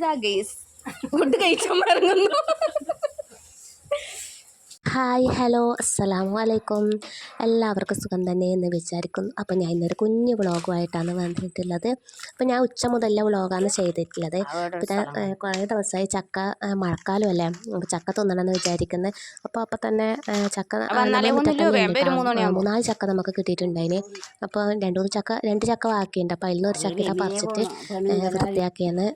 ഇതാ guys food കഴിച്ചാൽ ഇറങ്ങുന്നു ഹായ് ഹലോ. അസ്സലാമു അലൈക്കും. എല്ലാവർക്കും സുഖം തന്നെ എന്ന് വിചാരിക്കുന്നു. അപ്പോൾ ഞാൻ ഇന്നൊരു കുഞ്ഞു വ്ളോഗുമായിട്ടാണ് വന്നിട്ടുള്ളത്. അപ്പോൾ ഞാൻ ഉച്ച മുതലുള്ള വ്ളോഗാണ് ചെയ്തിട്ടുള്ളത്. പിന്നെ കുറേ ദിവസമായി ചക്ക മഴക്കാലം മഴക്കാലമല്ലേ അപ്പോൾ ചക്ക തിന്നണമെന്ന് വിചാരിക്കുന്നത് അപ്പോൾ അപ്പോൾ തന്നെ ചക്ക. മൂന്നാൽ ചക്ക നമുക്ക് കിട്ടിയിട്ടുണ്ടായിന്. അപ്പോൾ രണ്ട് മൂന്ന് ചക്ക രണ്ട് ചക്ക ബാക്കിയുണ്ട്. അപ്പോൾ അതിൽ നിന്ന് ഒരു ചക്ക പറിച്ചിട്ട് വൃത്തിയാക്കിയെന്ന് വൃത്തിയാക്കിയാണ്.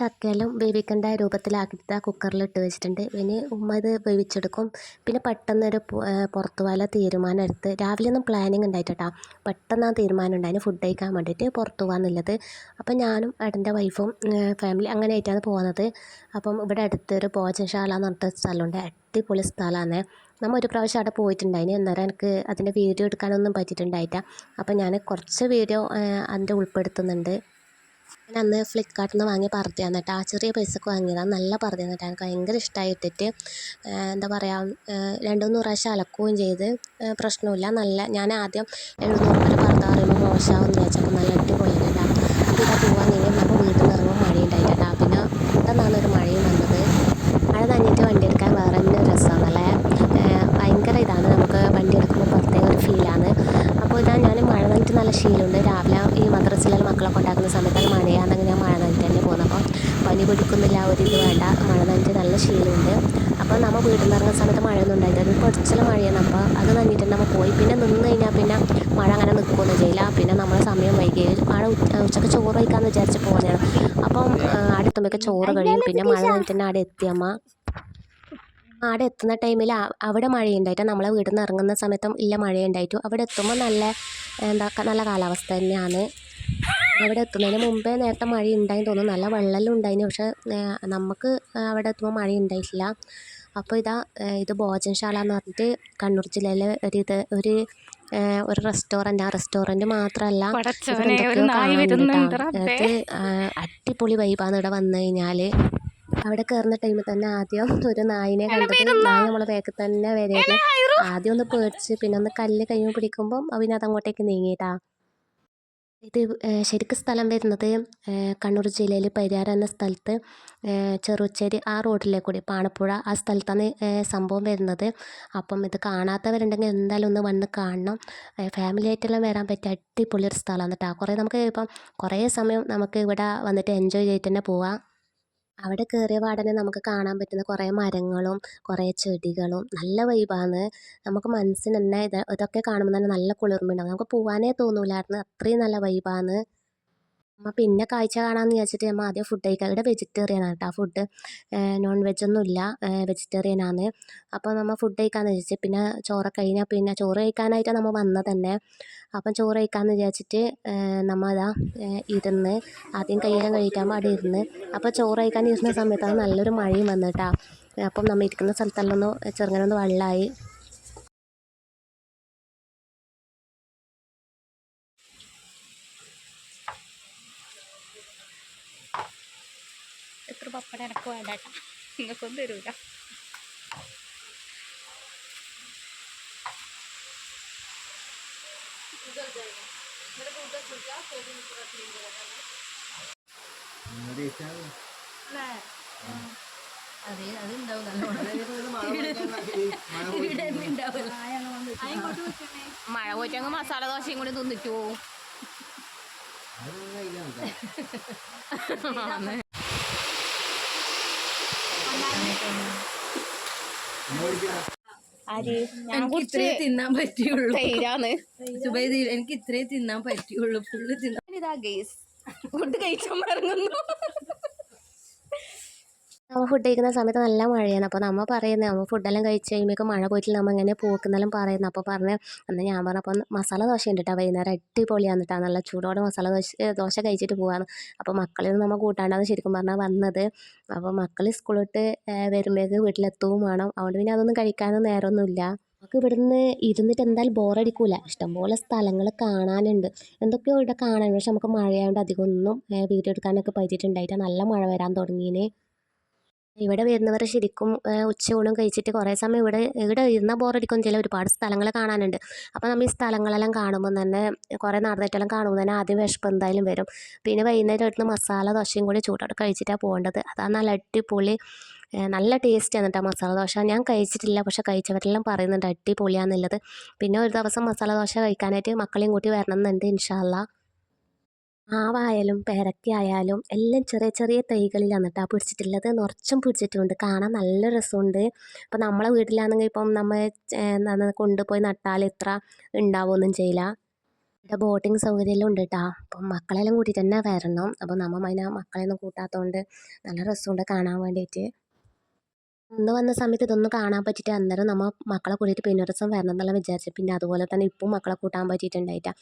ചക്കയെല്ലാം വേവിക്കേണ്ട രൂപത്തിലാക്കിയിട്ട് ആ കുക്കറിൽ ഇട്ട് വെച്ചിട്ടുണ്ട്. ഇനി ഉമ്മ ഇത് വേവിച്ചെടുക്കും. പിന്നെ പെട്ടെന്നൊരു പുറത്തു പോകാനുള്ള തീരുമാനം എടുത്ത് രാവിലെ ഒന്നും പ്ലാനിങ് ഉണ്ടായിട്ടാ പെട്ടെന്ന് ആ തീരുമാനം ഉണ്ടായിരുന്നു ഫുഡ് കഴിക്കാൻ വേണ്ടിയിട്ട് പുറത്തു പോകാന്നുള്ളത്. അപ്പം ഞാനും ഏട്ടന്റെ വൈഫും ഫാമിലി അങ്ങനെ ആയിട്ടാണ് പോകുന്നത്. അപ്പം ഇവിടെ അടുത്തൊരു ഭോജനശാല എന്ന് പറഞ്ഞിട്ട് സ്ഥലമുണ്ട്. അടിപൊളി സ്ഥലമാണ്. നമ്മൾ ഒരു പ്രാവശ്യം അവിടെ പോയിട്ടുണ്ടായിന്. അന്നേരം എനിക്ക് അതിന്റെ വീഡിയോ എടുക്കാനൊന്നും പറ്റിയിട്ടുണ്ടായിട്ടില്ല അപ്പം ഞാൻ കുറച്ച് വീഡിയോ അതിന്റെ ഉൾപ്പെടുത്തുന്നുണ്ട്. ഞാൻ അന്ന് ഫ്ലിപ്കാർട്ടിൽ നിന്ന് വാങ്ങിയ പർദ്ദയാണ് കേട്ടോ. ആ ചെറിയ പൈസക്ക് വാങ്ങിയതാണ് നല്ല പർദ്ദയാണ് കേട്ടോ. എനിക്ക് ഭയങ്കര ഇഷ്ടമായി ഇട്ടിട്ട് എന്താ പറയുക രണ്ട് മൂന്ന് പ്രാവശ്യം അലക്കുകയും ചെയ്ത് പ്രശ്നമില്ല. നല്ല ഞാൻ ആദ്യം എഴുന്നൂറ് രൂപ പർദ്ദ പറയുമ്പോൾ മോശമാവും വിചാരിച്ചപ്പോൾ നല്ല അടിപൊളിയാണ് കേട്ടോ. അപ്പോൾ ഇതാ പോവാൻ കഴിഞ്ഞാൽ നമ്മൾ വീട്ടിൽ നിന്ന് ഇറങ്ങുമ്പോൾ മഴയുണ്ടായി കേട്ടോ പിന്നെ പെട്ടെന്നാണ് ഒരു മഴയും വന്നത് മഴ നനഞ്ഞിട്ട് വണ്ടി എടുക്കാൻ വേറെ തന്നെ ഒരു രസമാണല്ലേ ഏഹ് ഭയങ്കര ഇതാണ് നമുക്ക് വണ്ടി എടുക്കുമ്പോൾ പ്രത്യേക ഒരു ഫീലാണ് അപ്പോൾ ഇതാ ഞാൻ മഴ നനഞ്ഞിട്ട് നല്ല ശീലമുണ്ട് രാവിലെ ഈ മദ്രസയിലെ മക്കളെ കൊണ്ടാക്കുന്ന സമയത്ത് അത് മഴയാണെങ്കിൽ ഞാൻ മഴ നനഞ്ഞിട്ട് തന്നെ പോകുന്നത് അപ്പോൾ പനി പിടിക്കുന്നില്ല ആ ഒരു ഇത് വേണ്ട മഴ നല്ല ശീലമുണ്ട്. അപ്പോൾ നമ്മൾ വീട്ടിൽ നിന്ന് ഇറങ്ങുന്ന സമയത്ത് മഴയൊന്നും ഉണ്ടായിട്ടില്ല ഒരു കുറച്ചില മഴയാണ്. അപ്പോൾ അത് നനഞ്ഞിട്ട് നമ്മൾ പോയി. പിന്നെ നിന്ന് കഴിഞ്ഞാൽ പിന്നെ മഴ അങ്ങനെ നിൽക്കുകയൊന്നും ചെയ്യില്ല. പിന്നെ നമ്മൾ സമയം വൈകി. മഴ ഉച്ച- ഉച്ചയ്ക്ക് ചോറ് കഴിക്കാമെന്ന് വിചാരിച്ച് പോകുന്നതാണ് അപ്പം അടുത്തുമ്പോഴൊക്കെ ചോറ് കഴിയും. പിന്നെ മഴ നനഞ്ഞിട്ട് അവിടെ എത്തിയമ്മ അവിടെ എത്തുന്ന ടൈമിൽ അവിടെ മഴയുണ്ടായിട്ട് നമ്മളെ വീട്ടിൽ നിന്ന് ഇറങ്ങുന്ന സമയത്തും ഇല്ല മഴയുണ്ടായിട്ടു. അവിടെ എത്തുമ്പോൾ നല്ല എന്താ നല്ല കാലാവസ്ഥ തന്നെയാണ്. അവിടെ എത്തുന്നതിന് മുമ്പേ നേരത്തെ മഴ ഉണ്ടായി തോന്നുന്നു. നല്ല വെള്ളമെല്ലാം ഉണ്ടായിന് പക്ഷേ നമുക്ക് അവിടെ എത്തുമ്പോൾ മഴ ഉണ്ടായിട്ടില്ല അപ്പോൾ ഇതാ ഇത് ഭോജനശാല എന്ന് പറഞ്ഞിട്ട് കണ്ണൂർ ജില്ലയിലെ ഒരു ഇത് ഒരു ഒരു റെസ്റ്റോറന്റ് ആ റെസ്റ്റോറന്റ് മാത്രമല്ല അത് അടിപൊളി വൈബാണ് ഇവിടെ വന്നു കഴിഞ്ഞാൽ അവിടെ കയറുന്ന ടൈമിൽ തന്നെ ആദ്യം ഒരു നായിനെ കണ്ടിട്ട് നായ നമ്മൾ വേഗം തന്നെ വരെ ആദ്യം ഒന്ന് പേടിച്ച് പിന്നെ ഒന്ന് കല്ല് കഴിഞ്ഞ് പിടിക്കുമ്പം പിന്നെ അങ്ങോട്ടേക്ക് നീങ്ങിയിട്ടാ ഇത് ശരിക്ക് സ്ഥലം വരുന്നത് കണ്ണൂർ ജില്ലയിൽ പരിയാരം എന്ന സ്ഥലത്ത് ചെറുച്ചേരി ആ റോഡിലെ കൂടി പാണപ്പുഴ ആ സ്ഥലത്താണ് സംഭവം വരുന്നത്. അപ്പം ഇത് കാണാത്തവരുണ്ടെങ്കിൽ എന്തായാലും ഒന്ന് വന്ന് കാണണം. ഫാമിലി ആയിട്ടെല്ലാം വരാൻ പറ്റിയ അടിപൊളി ഒരു സ്ഥലമാണ് കേട്ടോ. കുറേ നമുക്ക് ഇപ്പം കുറേ സമയം നമുക്ക് ഇവിടെ വന്നിട്ട് എൻജോയ് ചെയ്തിട്ട് തന്നെ പോവാം. അവിടെ കയറിയ പാടനെ നമുക്ക് കാണാൻ പറ്റുന്ന കുറേ മരങ്ങളും കുറേ ചെടികളും നല്ല വൈബാണ് നമുക്ക് മനസ്സിന് തന്നെ ഇത് ഇതൊക്കെ കാണുമ്പോൾ തന്നെ നല്ല കുളിർമയുണ്ടാകും നമുക്ക് പോകാനേ തോന്നില്ലായിരുന്നു അത്രയും നല്ല വൈബാണ് നമ്മൾ പിന്നെ കാഴ്ച കാണാമെന്ന് വിചാരിച്ചിട്ട് നമ്മൾ ആദ്യം ഫുഡ് കഴിക്കാം. ഇവിടെ വെജിറ്റേറിയൻ ആണ് കേട്ടോ ഫുഡ് നോൺ വെജ് ഒന്നും ഇല്ല. വെജിറ്റേറിയൻ ആണ്. അപ്പോൾ നമ്മൾ ഫുഡ് കഴിക്കാമെന്ന് വിചാരിച്ചു പിന്നെ ചോറ് കഴിഞ്ഞാൽ പിന്നെ ചോറ് കഴിക്കാനായിട്ടാണ് നമ്മൾ വന്നത് തന്നെ അപ്പം ചോറ് കഴിക്കാമെന്ന് വിചാരിച്ചിട്ട് നമ്മൾ അതാ ഇരുന്ന് ആദ്യം കയ്യെല്ലാം കഴിക്കാൻ അവിടെ ഇരുന്ന് അപ്പോൾ ചോറ് കഴിക്കാൻ ഇരുന്ന സമയത്താണ് നല്ലൊരു മഴയും വന്നു കേട്ടോ അപ്പം നമ്മൾ ഇരിക്കുന്ന സ്ഥലത്തെല്ലാം ഒന്ന് ചെറുങ്ങനെ ഒന്ന് വെള്ളമായി എത്ര പപ്പട എനക്ക് വേണ്ട നിങ്ങൾക്കൊന്നും തരൂല. മഴ പോയിട്ടങ്ങ് മസാല ദോശയും കൂടി തിന്നിച്ചു പോവും ആര് ഞാൻ എനിക്ക് കുറിച്ച് ഇത്രേ തിന്നാൻ പറ്റിയുള്ളൂ. എനിക്ക് ഇത്രേ തിന്നാൻ പറ്റിയുള്ളൂ. ഫുള്ള് തിന്നാൻ ഇതാ ഗെയ്സ് ഫുഡ് കഴിച്ചാൽ ഇറങ്ങുന്നു. നമ്മൾ ഫുഡ് കഴിക്കുന്ന സമയത്ത് നല്ല മഴയാണ്. അപ്പോൾ നമ്മൾ പറയുന്നത് നമ്മൾ ഫുഡെല്ലാം കഴിച്ച് കഴിയുമ്പോൾ മഴ പോയിട്ടില്ല. നമ്മൾ ഇങ്ങനെ പോക്കുന്നെല്ലാം പറയുന്നത് അപ്പോൾ പറഞ്ഞ് എന്നാൽ ഞാൻ പറഞ്ഞപ്പോൾ മസാല ദോശ ഉണ്ട് കേട്ടോ വൈകുന്നേരം അടിപൊളിയാണ് കേട്ടോ നല്ല ചൂടോടെ മസാല ദോശ ദോശ കഴിച്ചിട്ട് പോവാണ് അപ്പോൾ മക്കളെയൊന്നും നമ്മൾ കൂട്ടാണ്ടാണ് ശരിക്കും പറഞ്ഞാൽ വന്നത്. അപ്പോൾ മക്കൾ സ്കൂളിട്ട് വരുമ്പോഴേക്ക് വീട്ടിലെത്തുകയും വേണം. അതുകൊണ്ട് പിന്നെ അതൊന്നും കഴിക്കാനും നേരമൊന്നുമില്ല നമുക്ക് ഇവിടുന്ന് ഇരുന്നിട്ട് എന്തായാലും ബോറടിക്കൂല ഇഷ്ടംപോലെ സ്ഥലങ്ങൾ കാണാനുണ്ട്. എന്തൊക്കെയോ ഇവിടെ കാണാനുണ്ട്. പക്ഷെ നമുക്ക് മഴയായതുകൊണ്ട് അധികം ഒന്നും വീഡിയോ എടുക്കാനൊക്കെ പറ്റിയിട്ടുണ്ടായിട്ട് നല്ല മഴ വരാൻ തുടങ്ങിയിന് ഇവിടെ വരുന്നവർ ശരിക്കും ഉച്ചയൂണും കഴിച്ചിട്ട് കുറേ സമയം ഇവിടെ ഇവിടെ ഇരുന്നാൽ ബോറടിക്കും. ചില ഒരുപാട് സ്ഥലങ്ങൾ കാണാനുണ്ട്. അപ്പോൾ നമ്മൾ ഈ സ്ഥലങ്ങളെല്ലാം കാണുമ്പോൾ തന്നെ കുറേ നടന്നിട്ടെല്ലാം കാണുമ്പോൾ തന്നെ ആദ്യം വിശപ്പ് എന്തായാലും വരും. പിന്നെ വൈകുന്നേരം എടുത്ത് മസാല ദോശയും കൂടി ചൂടോടെ കഴിച്ചിട്ടാണ് പോകേണ്ടത്. അതാണ് നല്ല അടിപൊളി നല്ല ടേസ്റ്റാണ് കേട്ടോ മസാല ദോശ. ഞാൻ കഴിച്ചിട്ടില്ല പക്ഷേ കഴിച്ചവരെല്ലാം പറയുന്നുണ്ട് അടിപൊളിയാണെന്നുള്ളത് പിന്നെ ഒരു ദിവസം മസാല ദോശ കഴിക്കാനായിട്ട് മക്കളെയും കൂട്ടി വരണം എന്നുണ്ട് ഇൻഷാല്ലാ മാവായാലും പേരക്കയായാലും എല്ലാം ചെറിയ ചെറിയ തൈകളിലാണ് കേട്ടോ പിടിച്ചിട്ടുള്ളത്. നിറച്ചും പിടിച്ചിട്ടുണ്ട്. കാണാൻ നല്ല രസമുണ്ട്. ഇപ്പം നമ്മളെ വീട്ടിലാണെങ്കിൽ ഇപ്പം നമ്മൾ എന്താണ് കൊണ്ടുപോയി നട്ടാൽ ഇത്ര ഉണ്ടാവുമൊന്നും ചെയ്യില്ല. ഇവിടെ ബോട്ടിങ് സൗകര്യമെല്ലാം ഉണ്ട് കേട്ടോ. അപ്പം മക്കളെല്ലാം കൂട്ടിയിട്ട് തന്നെ വരണം. അപ്പം നമ്മൾ അതിനെ മക്കളെയൊന്നും കൂട്ടാത്തതുകൊണ്ട് നല്ല രസമുണ്ട് കാണാൻ വേണ്ടിയിട്ട്. അന്ന് വന്ന സമയത്ത് ഇതൊന്നും കാണാൻ പറ്റിയിട്ട് അന്നേരം നമ്മൾ മക്കളെ കൂട്ടിയിട്ട് പിന്നെ ഒരു ദിവസം വരണം എന്നുള്ള വിചാരിച്ചു പിന്നെ അതുപോലെ തന്നെ ഇപ്പം മക്കളെ കൂട്ടാൻ പറ്റിയിട്ടുണ്ടായിട്ടാ.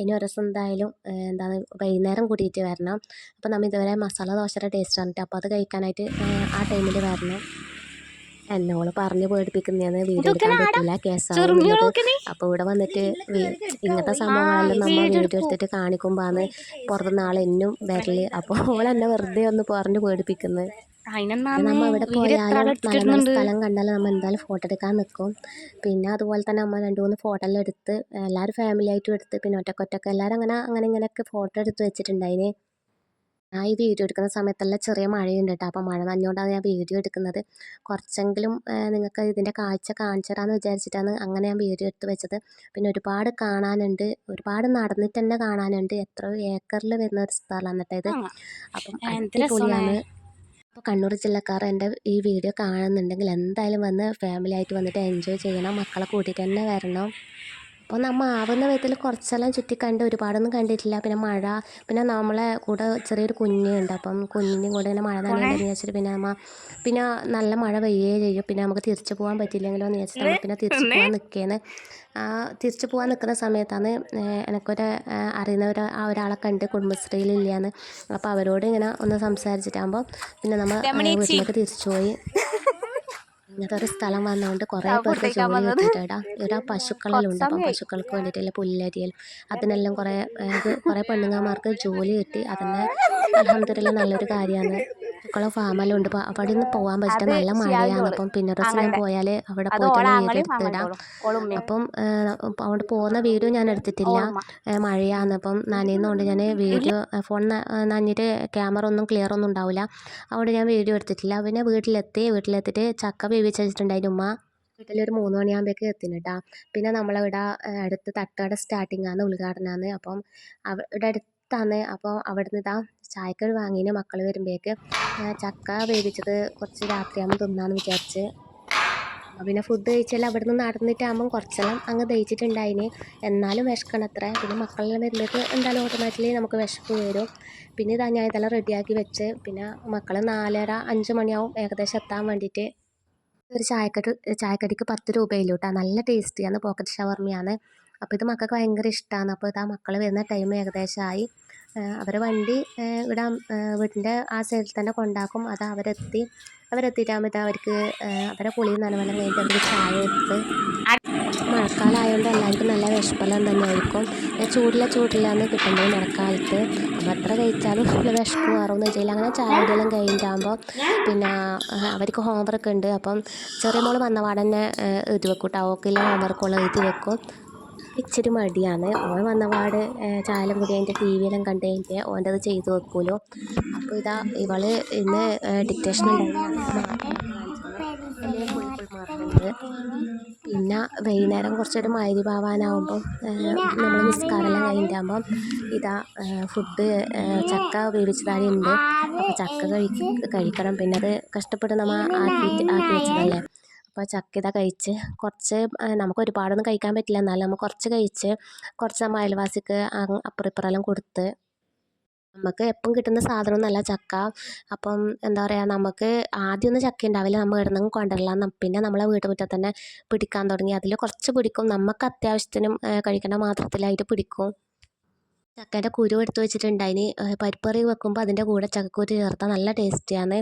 ഇനി ഒരു ദിവസം എന്തായാലും എന്താണ് വൈകുന്നേരം കൂട്ടിയിട്ട് വരണം. അപ്പോൾ നമ്മൾ ഇതുവരെ മസാല ദോശയുടെ ടേസ്റ്റ് ആണ് അപ്പോൾ അത് കഴിക്കാനായിട്ട് ആ ടൈമിൽ വരണം. എന്നോൾ പറഞ്ഞ് പേടിപ്പിക്കുന്നതാണ് വീഡിയോ എടുക്കാൻ പറ്റില്ല കേസാവുന്നത് അപ്പോൾ ഇവിടെ വന്നിട്ട് ഇങ്ങനത്തെ സംഭവങ്ങളെല്ലാം നമ്മൾ വീഡിയോ എടുത്തിട്ട് കാണിക്കുമ്പോഴാണ് പുറത്തുനിന്ന് ആളെന്നും വരൽ. അപ്പോൾ ഓളെന്നെ വെറുതെ ഒന്ന് പറഞ്ഞ് പേടിപ്പിക്കുന്നത് അവിടെ വീട് എത്ര പോയാലും നല്ല നല്ല സ്ഥലം കണ്ടാലും നമ്മൾ എന്തായാലും ഫോട്ടോ എടുക്കാൻ നിൽക്കും പിന്നെ അതുപോലെ തന്നെ നമ്മൾ രണ്ട് മൂന്ന് ഫോട്ടോ എല്ലാം എടുത്ത് എല്ലാവരും ഫാമിലി ആയിട്ടും എടുത്ത് പിന്നെ ഒറ്റക്കൊറ്റൊക്കെ എല്ലാവരും അങ്ങനെ അങ്ങനെ ഇങ്ങനെയൊക്കെ ഫോട്ടോ എടുത്ത് വെച്ചിട്ടുണ്ടായിന് ഞാൻ ഈ വീഡിയോ എടുക്കുന്ന സമയത്തെല്ലാം ചെറിയ മഴയുണ്ട് കേട്ടോ അപ്പോൾ മഴ നനഞ്ഞുകൊണ്ടാണ് ഞാൻ വീഡിയോ എടുക്കുന്നത്. കുറച്ചെങ്കിലും നിങ്ങൾക്ക് ഇതിന്റെ കാഴ്ച കാണിച്ചു തരാമെന്ന് വിചാരിച്ചിട്ടാണ് അങ്ങനെ ഞാൻ വീഡിയോ എടുത്ത് വെച്ചത്. പിന്നെ ഒരുപാട് കാണാനുണ്ട്. ഒരുപാട് നടന്നിട്ട് തന്നെ കാണാനുണ്ട്. എത്ര ഏക്കറിൽ വരുന്ന ഒരു സ്ഥലമാണ് കേട്ടോ ഇത് അപ്പം. അടിപൊളിയാണ്. അപ്പോൾ കണ്ണൂർ ജില്ലക്കാർ എന്റെ ഈ വീഡിയോ കാണുന്നുണ്ടെങ്കിൽ എന്തായാലും വന്ന് ഫാമിലി ആയിട്ട് വന്നിട്ട് എൻജോയ് ചെയ്യണം മക്കളെ കൂട്ടിയിട്ട് തന്നെ വരണം. അപ്പോൾ നമ്മൾ ആവുന്ന വിധത്തിൽ കുറച്ചെല്ലാം ചുറ്റി കണ്ട് ഒരുപാടൊന്നും കണ്ടിട്ടില്ല. പിന്നെ മഴ പിന്നെ നമ്മളെ കൂടെ ചെറിയൊരു കുഞ്ഞുണ്ട് അപ്പം കുഞ്ഞിന്റെയും കൂടെ ഇങ്ങനെ മഴ നനയുണ്ടെന്ന് വിചാരിച്ചിട്ട് പിന്നെ നമ്മൾ പിന്നെ നല്ല മഴ പെയ്യുകയും ചെയ്യും. പിന്നെ നമുക്ക് തിരിച്ചു പോകാൻ പറ്റില്ലെങ്കിലോ എന്ന് വിചാരിച്ചിട്ട് പിന്നെ തിരിച്ചു പോകാൻ നിൽക്കുകയാണ് തിരിച്ചു പോകാൻ നിൽക്കുന്ന സമയത്താണ് എനിക്കൊരു അറിയുന്നവർ അറിയുന്ന ഒരു ആ ഒരാളെ കണ്ട് കുടുംബശ്രീയിലില്ലാന്ന്. അപ്പോൾ അവരോട് ഇങ്ങനെ ഒന്ന് സംസാരിച്ചിട്ടാകുമ്പോൾ പിന്നെ നമ്മൾ വീട്ടിലേക്ക് തിരിച്ചു പോയി. ഇങ്ങനത്തെ ഒരു സ്ഥലം വന്നതുകൊണ്ട് കുറേ പേർക്ക് ജോലി കിട്ടിയിട്ടാ. ഇവിടെ പശുക്കളെല്ലാം ഉണ്ട് അപ്പം പശുക്കൾക്ക് വേണ്ടിയിട്ടുള്ള പുല്ലരിയൽ. അതിനെല്ലാം കുറേ കുറേ പെണ്ണുങ്ങന്മാർക്ക് ജോലി കിട്ടി. അതന്നെ അലഹമ്മദില്ല നല്ലൊരു കാര്യമാണ് മക്കളെ ഫാമെല്ലാം ഉണ്ട്. അപ്പോൾ അവിടെ നിന്ന് പോകാൻ പറ്റില്ല നല്ല മഴയാണ്. അപ്പം പിന്നെ ഒരു ഞാൻ പോയാൽ അവിടെ പോയിട്ട് എടുത്തിടാം. അപ്പം അവിടെ പോകുന്ന വീഡിയോ ഞാൻ എടുത്തിട്ടില്ല. മഴയാണ്. അപ്പം നനയുന്നതുകൊണ്ട് ഞാൻ വീഡിയോ ഫോൺ നനഞ്ഞിട്ട് ക്യാമറ ഒന്നും ക്ലിയർ ഒന്നും ഉണ്ടാവില്ല അവിടെ ഞാൻ വീഡിയോ എടുത്തിട്ടില്ല. പിന്നെ വീട്ടിലെത്തി വീട്ടിലെത്തിയിട്ട് ചക്ക വേവിച്ച് വെച്ചിട്ടുണ്ടായിരുന്നു ഉമ്മ. വീട്ടിലൊരു മൂന്ന് മണിയാകുമ്പോഴേക്ക് എത്തിന് കേട്ടോ പിന്നെ നമ്മളിവിടെ അടുത്ത് തട്ടുകട സ്റ്റാർട്ടിംഗ് ആണ് ഉദ്ഘാടനമാണ് അപ്പം അവിടെ ഇവിടെ അടുത്താണ് അപ്പോൾ അവിടുന്ന് ഇതാ ചായക്കടി വാങ്ങിന് മക്കൾ വരുമ്പോഴേക്ക്. ഞാൻ ചക്ക വേവിച്ചത് കുറച്ച് രാത്രിയാകുമ്പോൾ തിന്നാന്ന് വിചാരിച്ച്. അപ്പോൾ പിന്നെ ഫുഡ് കഴിച്ചാൽ അവിടെ നിന്ന് നടന്നിട്ടാകുമ്പം കുറച്ചെല്ലാം അങ്ങ് ദഹിച്ചിട്ടുണ്ടായിന്. എന്നാലും വിശക്കണത്ര. പിന്നെ മക്കളെല്ലാം വരുമ്പോഴേക്ക് എന്തായാലും ഓട്ടോമാറ്റിക്കലി നമുക്ക് വിശപ്പ് വരും. പിന്നെ ഇതാ ഞാൻ ഇതെല്ലാം റെഡിയാക്കി വെച്ച്. പിന്നെ മക്കൾ നാലര അഞ്ച് മണിയാവും ഏകദേശം എത്താൻ വേണ്ടിയിട്ട്. ഒരു ചായക്കടി ചായക്കടിക്ക് പത്ത് രൂപയില്ലൂ കേട്ടോ. നല്ല ടേസ്റ്റിയാണ് പോക്കറ്റ് ഷവർമ്മയാണ് അപ്പോൾ ഇത് മക്കൾക്ക് ഭയങ്കര ഇഷ്ടമാണ് അപ്പോൾ ഇത് ആ മക്കൾ വരുന്ന ടൈം ഏകദേശമായി അവരെ വണ്ടി ഇവിടെ വീട്ടിന്റെ ആ സൈഡിൽ തന്നെ കൊണ്ടാക്കും. അത് അവരെത്തി അവരെത്തിയിട്ടാകുമ്പോൾ അവർക്ക് അവരെ കുളി നനവെല്ലാം കഴിഞ്ഞിട്ട് അവർക്ക് ചായ എടുത്ത്. മഴക്കാലമായതുകൊണ്ട് എല്ലാവർക്കും നല്ല വിഷപ്പെല്ലാം തന്നെ ആയിരിക്കും. ചൂടില്ല ചൂടില്ലാന്ന് കിട്ടുന്നത് മഴക്കാലത്ത്. അപ്പോൾ എത്ര കഴിച്ചാലും ഫുള്ള് വിഷപ്പ് മാറുമെന്ന് വെച്ചാൽ അങ്ങനെ ചായ കുടിയെല്ലാം കഴിഞ്ഞിട്ടാകുമ്പോൾ പിന്നെ അവർക്ക് ഹോംവർക്ക് ഉണ്ട്. അപ്പം ചെറിയ മോൾ വന്ന പാടന്നെ എഴുതി വെക്കും കേട്ടോ അവൾക്കില്ല ഹോംവർക്കുള്ള എഴുതി വെക്കും. ഇച്ചിരി മടിയാണ്. ഓൻ വന്നപാട് ചായലും കൂടി അതിന്റെ ടി വിയെല്ലാം കണ്ട് കഴിഞ്ഞാൽ ഓന്റെ അത് ചെയ്ത് വെക്കുമല്ലോ അപ്പോൾ ഇതാ ഇവൾ ഇന്ന് ഡിക്റ്റേഷൻ ഉണ്ടായിരുന്നു പിന്നെ വൈകുന്നേരം കുറച്ചൊരു മൈരിഭാവാനാവുമ്പം നമ്മൾ നിസ്കാരമെല്ലാം കഴിഞ്ഞിട്ടാകുമ്പം ഇതാ ഫുഡ് ചക്ക വേവിച്ചതായി ഉണ്ട് അപ്പോൾ ചക്ക കഴി കഴിക്കണം. പിന്നെ അത് കഷ്ടപ്പെട്ട് നമ്മൾ ആക്കി ആക്കി വെച്ചതല്ലേ? അപ്പോൾ ചക്ക ഇതാ കഴിച്ച് കുറച്ച് നമുക്ക് ഒരുപാടൊന്നും കഴിക്കാൻ പറ്റില്ല. എന്നാലും നമ്മൾ കുറച്ച് കഴിച്ച് കുറച്ച് നമ്മൾ അയൽവാസിക്ക് അപ്പുറം കൊടുത്ത് നമുക്ക് എപ്പം കിട്ടുന്ന സാധനം സാധനമൊന്നുമല്ല ചക്ക. അപ്പം എന്താ പറയുക നമുക്ക് ആദ്യമൊന്നും ചക്ക ഉണ്ടാവില്ല. നമ്മൾ ഇടുന്നെങ്കിൽ കൊണ്ടുവരില്ല പിന്നെ നമ്മളെ വീട്ടുമുറ്റത്ത് തന്നെ പിടിക്കാൻ തുടങ്ങി. അതിൽ കുറച്ച് പിടിക്കും. നമുക്ക് അത്യാവശ്യത്തിനും കഴിക്കേണ്ട കഴിക്കണ മാത്രത്തിലായിട്ട് പിടിക്കും. ചക്കേന്റെ കുരു എടുത്ത് വെച്ചിട്ടുണ്ടായിന് പരിപ്പ് പരിപ്പറി വെക്കുമ്പോൾ അതിന്റെ കൂടെ ചക്കക്കുരു ചേർത്താൽ നല്ല ടേസ്റ്റിയാണ്.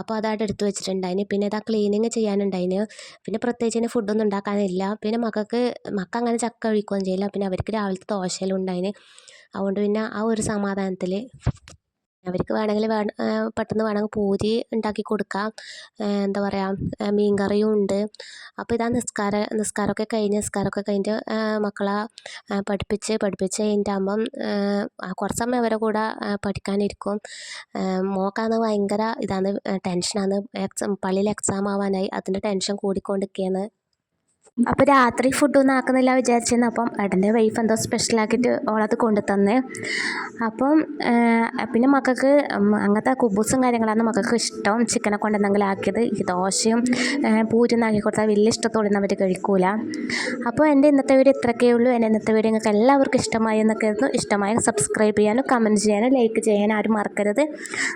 അപ്പോൾ അതായിട്ട് എടുത്ത് വെച്ചിട്ടുണ്ടായിന് പിന്നെ ഇതാ ക്ലീനിങ് ചെയ്യാനുണ്ടായിന് പിന്നെ പ്രത്യേകിച്ച് ഇനി ഫുഡൊന്നും ഉണ്ടാക്കാനില്ല. പിന്നെ മക്കൾക്ക് മക്ക അങ്ങനെ ചക്ക കഴിക്കുകയും ചെയ്യില്ല. പിന്നെ അവർക്ക് രാവിലത്തെ ദോശയിലും ഉണ്ടായിന് അതുകൊണ്ട് പിന്നെ ആ ഒരു സമാധാനത്തിൽ അവർക്ക് വേണമെങ്കിൽ പെട്ടെന്ന് വേണമെങ്കിൽ പൂരി ഉണ്ടാക്കി കൊടുക്കാം. എന്താ പറയുക മീൻ കറിയും ഉണ്ട്. അപ്പോൾ ഇതാ നിസ്കാര നിസ്കാരമൊക്കെ കഴിഞ്ഞ് നിസ്കാരമൊക്കെ കഴിഞ്ഞിട്ട് മക്കളെ പഠിപ്പിച്ച് പഠിപ്പിച്ച് കഴിഞ്ഞിട്ടാകുമ്പം കുറച്ച് സമയം അവരെ കൂടെ പഠിക്കാനിരിക്കും. മോക്കാണ് ഭയങ്കര ഇതാണ് ടെൻഷനാണ്. എക്സാം പള്ളിയിൽ എക്സാം ആവാനായി അതിന്റെ ടെൻഷൻ കൂടിക്കൊണ്ടിരിക്കുകയാണ് അപ്പോൾ രാത്രി ഫുഡൊന്നും ആക്കുന്നില്ല വിചാരിച്ചിരുന്നു. അപ്പം ഏട്ടന്റെ വൈഫ് എന്തോ സ്പെഷ്യലാക്കിയിട്ട് ഓളത് കൊണ്ടു തന്നേ അപ്പം പിന്നെ മക്കൾക്ക് അങ്ങനത്തെ കുബൂസും കാര്യങ്ങളാണ് മക്കൾക്ക് ഇഷ്ടം. ചിക്കനെ കൊണ്ട് എന്തെങ്കിലും ആക്കിയത്. ഈ ദോശയും പൂരിയും ആക്കി കൊടുത്താൽ വലിയ ഇഷ്ടത്തോടെ അവർ കഴിക്കൂല. അപ്പോൾ എന്റെ ഇന്നത്തെ വീഡിയോ ഇത്രയൊക്കെ ഉള്ളൂ. എന്റെ ഇന്നത്തെ വീഡിയോ നിങ്ങൾക്ക് എല്ലാവർക്കും ഇഷ്ടമായി എന്നൊക്കെ ആയിരുന്നു. ഇഷ്ടമായി സബ്സ്ക്രൈബ് ചെയ്യാനും കമന്റ് ചെയ്യാനും ലൈക്ക് ചെയ്യാനും ആരും മറക്കരുത്.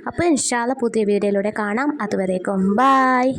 അപ്പോൾ ഇൻഷാല്ല പുതിയ വീഡിയോയിലൂടെ കാണാം. അതുവരേക്കും ബായ്